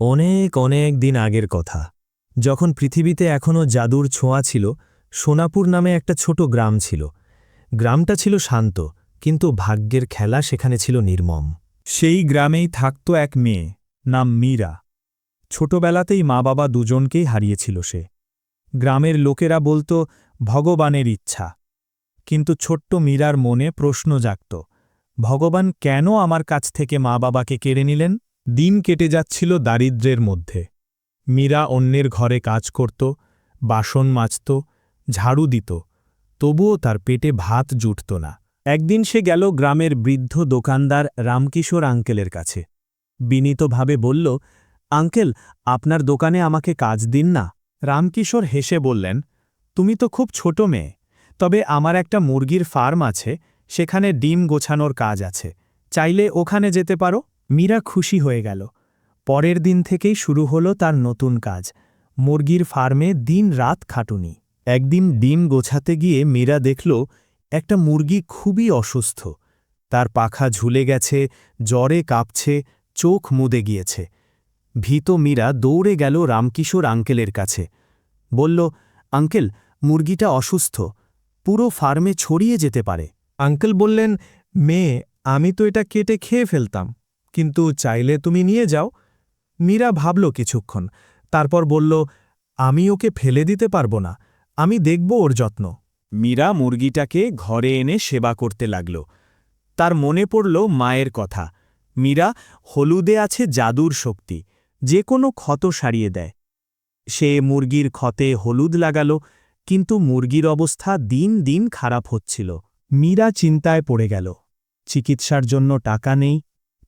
অনেক অনেক দিন আগের কথা। যখন পৃথিবীতে এখনও জাদুর ছোঁয়া ছিল, সোনাপুর নামে একটা ছোট গ্রাম ছিল। গ্রামটা ছিল শান্ত, কিন্তু ভাগ্যের খেলা সেখানে ছিল নির্মম। সেই গ্রামেই থাকত এক মেয়ে, নাম মীরা। ছোটবেলাতেই মা বাবা দুজনকেই হারিয়েছিল সে। গ্রামের লোকেরা বলত, ভগবানের ইচ্ছা। কিন্তু ছোট্ট মীরার মনে প্রশ্ন জাগত, ভগবান কেন আমার কাছ থেকে মা বাবাকে কেড়ে নিলেন? দিন কেটে যাচ্ছিল দারিদ্র্যের মধ্যে। মীরা অন্যের ঘরে কাজ করত, বাসন মাজত, ঝাড়ু দিত, তবুও তার পেটে ভাত জুটত না। একদিন সে গেল গ্রামের বৃদ্ধ দোকানদার রামকিশোর আঙ্কেলের কাছে। বিনীতভাবে বলল, আঙ্কেল, আপনার দোকানে আমাকে কাজ দিন না? রামকিশোর হেসে বললেন, তুমি তো খুব ছোট মেয়ে, তবে আমার একটা মুরগির ফার্ম আছে, সেখানে ডিম গোছানোর কাজ আছে। চাইলে ওখানে যেতে পারো? মীরা খুশি হয়ে গেল। পরের দিন থেকেই শুরু হলো তার নতুন কাজ। মুরগির ফার্মে দিন রাত খাটুনি। একদিন ডিম গোছাতে গিয়ে মীরা দেখল, একটা মুরগি খুবই অসুস্থ। তার পাখা ঝুলে গেছে, জ্বরে কাঁপছে, চোখ মুদে গিয়েছে। ভীত মীরা দৌড়ে গেল রামকিশোর আঙ্কেলের কাছে। বলল, আঙ্কেল, মুরগিটা অসুস্থ। পুরো ফার্মে ছড়িয়ে যেতে পারে। আঙ্কেল বললেন, মেয়ে, আমি তো এটা কেটে খেয়ে ফেলতাম। কিন্তু চাইলে তুমি নিয়ে যাও। মীরা ভাবল কিছুক্ষণ, তারপর বলল, আমি ওকে ফেলে দিতে পারব না, আমি দেখব ওর যত্ন। মীরা মুরগিটাকে ঘরে এনে সেবা করতে লাগল। তার মনে পড়ল মায়ের কথা। মীরা, হলুদে আছে জাদুর শক্তি, যে কোনো ক্ষত সারিয়ে দেয়। সে মুরগির ক্ষতে হলুদ লাগাল, কিন্তু মুরগির অবস্থা দিন দিন খারাপ হচ্ছিল। মীরা চিন্তায় পড়ে গেল, চিকিৎসার জন্য টাকা নেই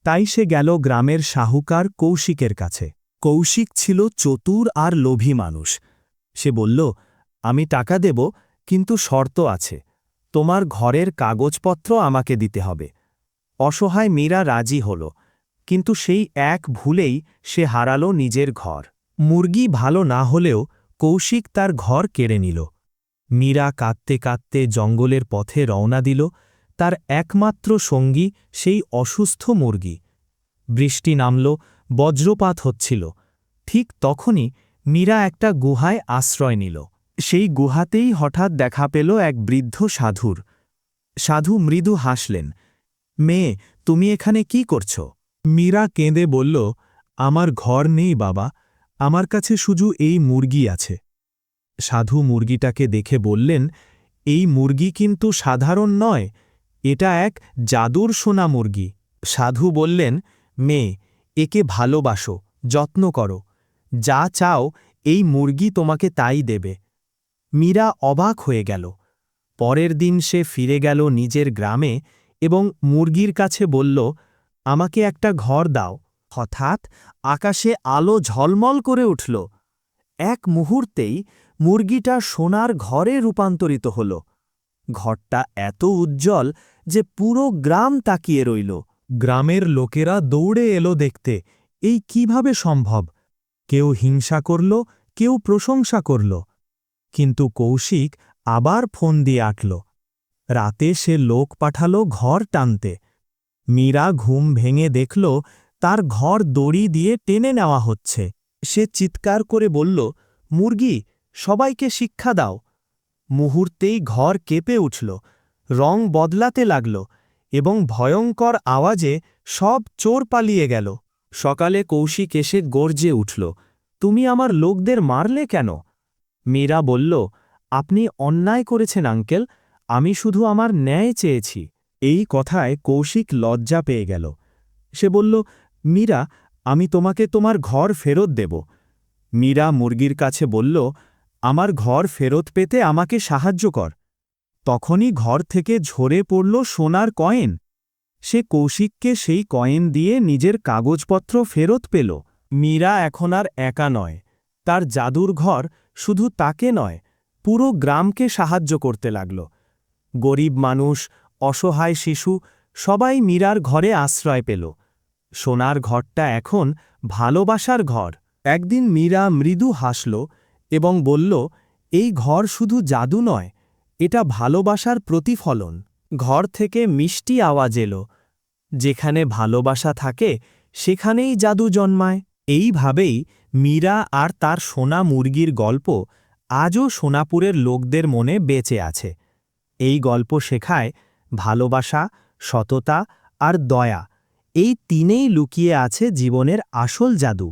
তাই সে গেল গ্রামের শাহুকার কৌশিকের কাছে। কৌশিক ছিল চতুর আর লোভী মানুষ। সে বলল, আমি টাকা দেব, কিন্তু শর্ত আছে। তোমার ঘরের কাগজপত্র আমাকে দিতে হবে। অসহায় মীরা রাজি হল, কিন্তু সেই এক ভুলেই সে হারালো নিজের ঘর। মুরগি ভালো না হলেও কৌশিক তার ঘর কেড়ে নিল। মীরা কাঁদতে কাঁদতে জঙ্গলের পথে রওনা দিল তার একমাত্র সঙ্গী সেই অসুস্থ মুরগি। বৃষ্টি নামল, বজ্রপাত হচ্ছিল। ঠিক তখনই মীরা একটা গুহায় আশ্রয় নিল। সেই গুহাতেই হঠাৎ দেখা পেল এক বৃদ্ধ সাধুর। সাধু মৃদু হাসলেন, মেয়ে, তুমি এখানে কি করছ? মীরা কেঁদে বলল, আমার ঘর নেই বাবা, আমার কাছে শুধু এই মুরগি আছে। সাধু মুরগিটাকে দেখে বললেন, এই মুরগি কিন্তু সাধারণ নয় এটা এক জাদুর সোনা মুরগি। সাধু বললেন, মেয়ে, একে ভালোবাসো, যত্ন করো। যা চাও, এই মুরগি তোমাকে তাই দেবে। মীরা অবাক হয়ে গেল। পরের দিন সে ফিরে গেল নিজের গ্রামে এবং মুরগির কাছে বলল, আমাকে একটা ঘর দাও। হঠাৎ আকাশে আলো ঝলমল করে উঠল। এক মুহূর্তেই মুরগিটা সোনার ঘরে রূপান্তরিত হল। ঘরটা এত উজ্জ্বল যে পুরো গ্রাম তাকিয়ে রইল। গ্রামের লোকেরা দৌড়ে এলো দেখতে। এই কীভাবে সম্ভব? কেউ হিংসা করল, কেউ প্রশংসা করল। কিন্তু কৌশিক আবার ফোন দিয়ে আটল। রাতে সে লোক পাঠাল ঘর টানতে। মীরা ঘুম ভেঙে দেখল, তার ঘর দড়ি দিয়ে টেনে নেওয়া হচ্ছে। সে চিৎকার করে বলল, মুরগি, সবাইকে শিক্ষা দাও। মুহূর্তেই ঘর কেঁপে উঠল। রং বদলাতে লাগল এবং ভয়ঙ্কর আওয়াজে সব চোর পালিয়ে গেল। সকালে কৌশিক এসে গর্জে উঠল, তুমি আমার লোকদের মারলে কেন? মীরা বলল, আপনি অন্যায় করেছেন, আঙ্কেল। আমি শুধু আমার ন্যায় চেয়েছি। এই কথায় কৌশিক লজ্জা পেয়ে গেল। সে বলল, মীরা, আমি তোমাকে তোমার ঘর ফেরত দেব। মীরা মুরগির কাছে বলল, আমার ঘর ফেরত পেতে আমাকে সাহায্য কর। তখনই ঘর থেকে ঝরে পড়ল সোনার কয়েন। সে কৌশিককে সেই কয়েন দিয়ে নিজের কাগজপত্র ফেরত পেল। মীরা এখন আর একা নয়। তার জাদুর ঘর শুধু তাকে নয়, পুরো গ্রামকে সাহায্য করতে লাগল। গরিব মানুষ, অসহায় শিশু, সবাই মীরার ঘরে আশ্রয় পেল। সোনার ঘরটা এখন ভালোবাসার ঘর। একদিন মীরা মৃদু হাসল এবং বলল, এই ঘর শুধু জাদু নয় এটা ভালোবাসার প্রতিফলন। ঘর থেকে মিষ্টি আওয়াজ এলো। যেখানে ভালোবাসা থাকে, সেখানেই জাদু জন্মায়। এইভাবেই মীরা আর তার সোনা মুরগির গল্প আজও সোনাপুরের লোকদের মনে বেঁচে আছে। এই গল্প শেখায় ভালোবাসা, সততা আর দয়া। এই তিনেই লুকিয়ে আছে জীবনের আসল জাদু।